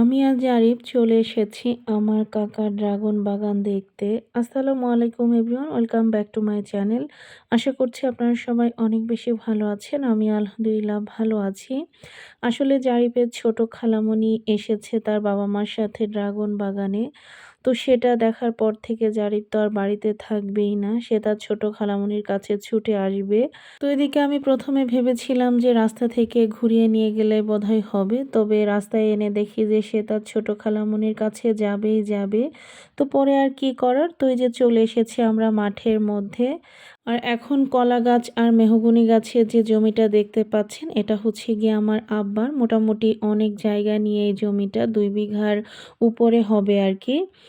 আমি আজ আরিফ চলে এসেছি আমার কাকার ড্রাগন বাগান দেখতে। আসসালামু আলাইকুম everyone, welcome back to my channel. আশা করছি আপনারা সবাই অনেক বেশি ভালো আছেন, আমি আলহামদুলিল্লাহ ভালো আছি। আসলে জারিফের ছোট খালামণি এসেছে তার বাবা মার সাথে ড্রাগন বাগানে তো সেটা দেখার পর থেকে জারিফ তো আর বাড়িতে থাকবেই না। সে তার ছোট খালামনির কাছে ছুটে আসবে। তো এদিকে আমি প্রথমে ভেবেছিলাম যে রাস্তা থেকে ঘুরিয়ে নিয়ে গেলে বোধহয় হবে। তবে রাস্তায় এনে দেখি যে সে তার ছোট খালামনির কাছে যাবেই যাবে। তো পরে আর কি করার? তো যে চলে এসেছি আমরা মাঠের মধ্যে। আর এখন কলা গাছ আর মেহগুনি গাছের যে জমিটা দেখতে পাচ্ছেন, এটা হচ্ছে গিয়ে আমার আব্বার। মোটামুটি অনেক জায়গা নিয়ে এই জমিটা দুই বিঘার উপরে হবে আর কি।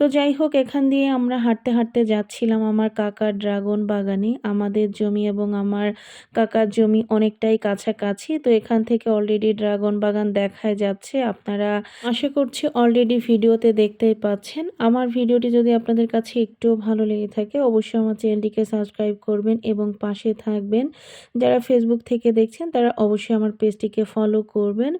তো যাই হোক, এখান দিয়ে আমরা হাঁটতে হাঁটতে যাচ্ছিলাম আমার কাকার ড্রাগন বাগানে। আমাদের জমি এবং আমার কাকার জমি অনেকটাই কাছাকাছি, তো এখান থেকে অলরেডি ড্রাগন বাগান দেখায় যাচ্ছে। আপনারা আশা করছি অলরেডি ভিডিওতে দেখতেই পাচ্ছেন। আমার ভিডিওটি যদি আপনাদের কাছে একটু ভালো লেগে থাকে, অবশ্যই আমার চ্যানেলটিকে সাবস্ক্রাইব করবেন এবং পাশে থাকবেন। যারা ফেসবুক থেকে দেখছেন, তারা অবশ্যই আমার পেজটিকে ফলো করবেন।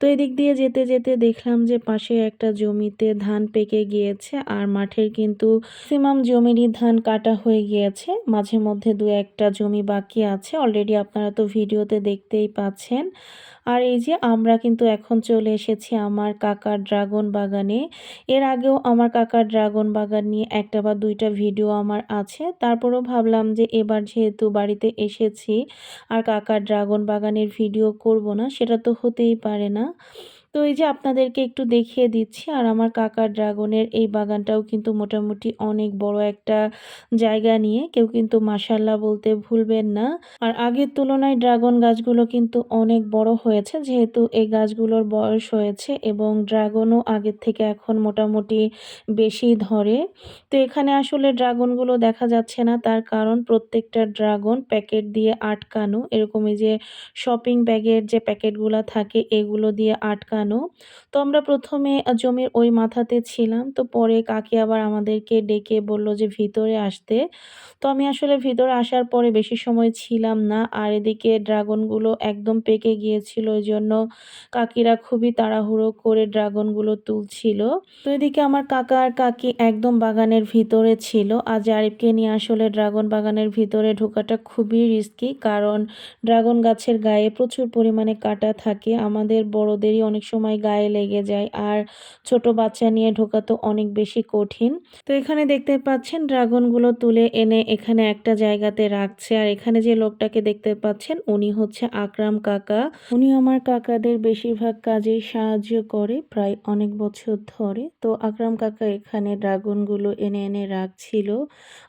তো এদিক দিয়ে যেতে যেতে দেখলাম যে পাশে একটা জমিতে ধান পেকে গিয়েছে। আর মাঠের কিন্তু ম্যাক্সিমাম জমিরই ধান কাটা হয়ে গিয়েছে। মাঝে মধ্যে দু একটা জমি বাকি আছে। অলরেডি আপনারা তো ভিডিওতে দেখতেই পাচ্ছেন। আর এই যে আমরা কিন্তু এখন চলে এসেছি আমার কাকার ড্রাগন বাগানে। এর আগেও আমার কাকার ড্রাগন বাগান নিয়ে একটা বা দুইটা ভিডিও আমার আছে। তারপরেও ভাবলাম যে এবার যেহেতু বাড়িতে এসেছি আর কাকার ড্রাগন বাগানের ভিডিও করব না, সেটা তো হতেই পারে না। তো এই যে আপনাদেরকে একটু দেখিয়ে দিচ্ছি, আর আমার কাকার ড্রাগনের এই বাগানটাও কিন্তু মোটামুটি অনেক বড় একটা জায়গা নিয়ে কেউ কিন্তু মাসাল্লাহ বলতে ভুলবেন না। আর আগের তুলনায় ড্রাগন গাছগুলো কিন্তু অনেক বড় হয়েছে, যেহেতু এই গাছগুলোর বয়স হয়েছে এবং ড্রাগনও আগের থেকে এখন মোটামুটি বেশি ধরে। তো এখানে আসলে ড্রাগনগুলো দেখা যাচ্ছে না, তার কারণ প্রত্যেকটা ড্রাগন প্যাকেট দিয়ে আটকানো। এরকমই যে শপিং ব্যাগের যে প্যাকেটগুলো থাকে, এগুলো দিয়ে আটকানো। তো আমরা প্রথমে জমির ওই মাথাতে ছিলাম। তো পরে কাকি আবার আমাদেরকে ডেকে বলল যে, ভিতরে আসতে। তো আমি আসলে ভিতরে আসার পরে বেশি সময় ছিলাম না। আর এদিকে ড্রাগনগুলো একদম পেকে গিয়েছিল। ওই জন্য কাকিরা খুবই তাড়াহুড়ো করে ড্রাগনগুলো তুলছিল। তো এদিকে আমার কাকা আর কাকি একদম বাগানের ভিতরে ছিল। আর জারিফকে নিয়ে আসলে ড্রাগন বাগানের ভিতরে ঢোকাটা খুবই রিস্কি কারণ ড্রাগন গাছের গায়ে প্রচুর পরিমাণে কাটা থাকে। আমাদের বড়দেরই অনেক সময় গায়ে লেগে যায়। আর ছোট বাচ্চা নিয়ে ঢোকা তো অনেক বেশি কঠিন। তো এখানে দেখতে পাচ্ছেন, ড্রাগনগুলো তুলে এনে এখানে একটা জায়গাতে রাখছে। আর এখানে যে লোকটাকে দেখতে পাচ্ছেন, উনি হচ্ছে আকরাম কাকা। উনি আমার কাকাদের বেশিরভাগ কাজে সাহায্য করে প্রায় অনেক বছর ধরে। তো আকরাম কাকা এখানে ড্রাগনগুলো এনে এনে রাখছিল।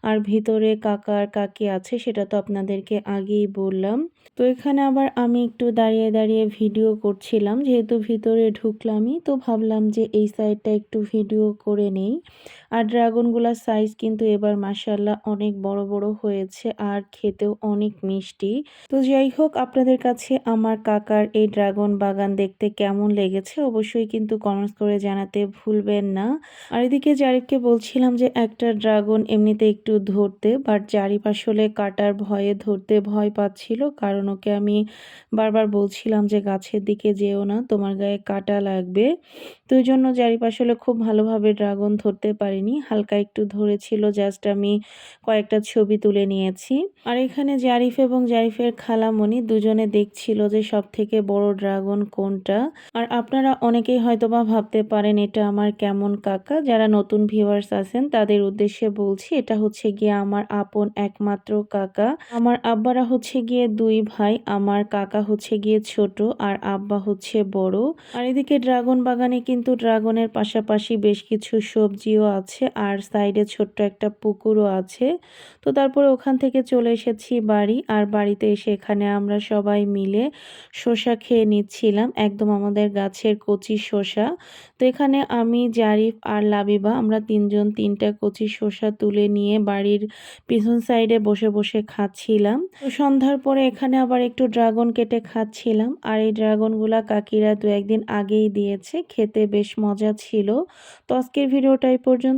আর ভিতরে কাকার কাকি আছে, সেটা তো আপনাদেরকে আগেই বললাম। তো এখানে আবার আমি একটু দাঁড়িয়ে দাঁড়িয়ে ভিডিও করছিলাম। যেহেতু ভিতরে ঢুকলামই তো ভাবলাম যে এই সাইডটা একটু ভিডিও করে নেই। আর ড্রাগনগুলোর সাইজ কিন্তু এবার মাসাল্লাহ অনেক বড় বড় হয়েছে আর খেতেও অনেক মিষ্টি। তো যাই হোক, আপনাদের কাছে আমার কাকার এই ড্রাগন বাগান দেখতে কেমন লেগেছে অবশ্যই কিন্তু কমেন্টস করে জানাতে ভুলবেন না। আর এদিকে জারিফকে বলছিলাম যে, একটা ড্রাগন এমনিতে একটু ধরতে বাট জারিফ আসলে কাটার ভয়ে ধরতে ভয় পাচ্ছিল, কারণ ওকে আমি বারবার বলছিলাম যে, গাছের দিকে যেও না, তোমার গায়ে কাটা লাগবে। তো জন্য জারিফ আসলে খুব ভালোভাবে ড্রাগন ধরতে পারিনি হালকা একটু ধরেছিল জাস্ট আমি কয়েকটা ছবি তুলে নিয়েছি। আর এখানে জারিফ এবং জারিফের খালামণি দুজনে দেখছিল যে সব থেকে বড় ড্রাগন কোনটা। আর আপনারা অনেকেই হয়তোবা ভাবতে পারেন, এটা আমার কেমন কাকা? যারা নতুন ভিউয়ার্স আছেন, তাদের উদ্দেশ্যে বলছি, এটা হচ্ছে গিয়ে আমার আপন একমাত্র কাকা। আমার আব্বারা হচ্ছে গিয়ে দুই ভাই, আমার কাকা হচ্ছে গিয়ে ছোট, আর আব্বা হচ্ছে বড়। আর এদিকে ড্রাগন বাগানে কিন্তু ড্রাগনের পাশাপাশি বেশ কিছু সবজিও আছে। আর সাইডে ছোট্ট একটা পুকুরও আছে। তো তারপরে ওখান থেকে চলে এসেছি বাড়ি আর বাড়িতে এসে এখানে আমরা সবাই মিলে শসা খেয়ে নিচ্ছিলাম, একদম আমাদের গাছের কচি শসা। তো এখানে আমি, জারিফ আর লাবিবা আমরা তিনজন তিনটা কচি শসা তুলে নিয়ে বাড়ির পিছন সাইডে বসে বসে খাচ্ছিলাম। সন্ধ্যার পরে এখানে আবার একটু ড্রাগন কেটে খাচ্ছিলাম আর এই ড্রাগনগুলা কাকিরা দু একদিন আগেই দিয়েছে, খেতে বেশ মজা ছিল। তো আজকের ভিডিওটা এই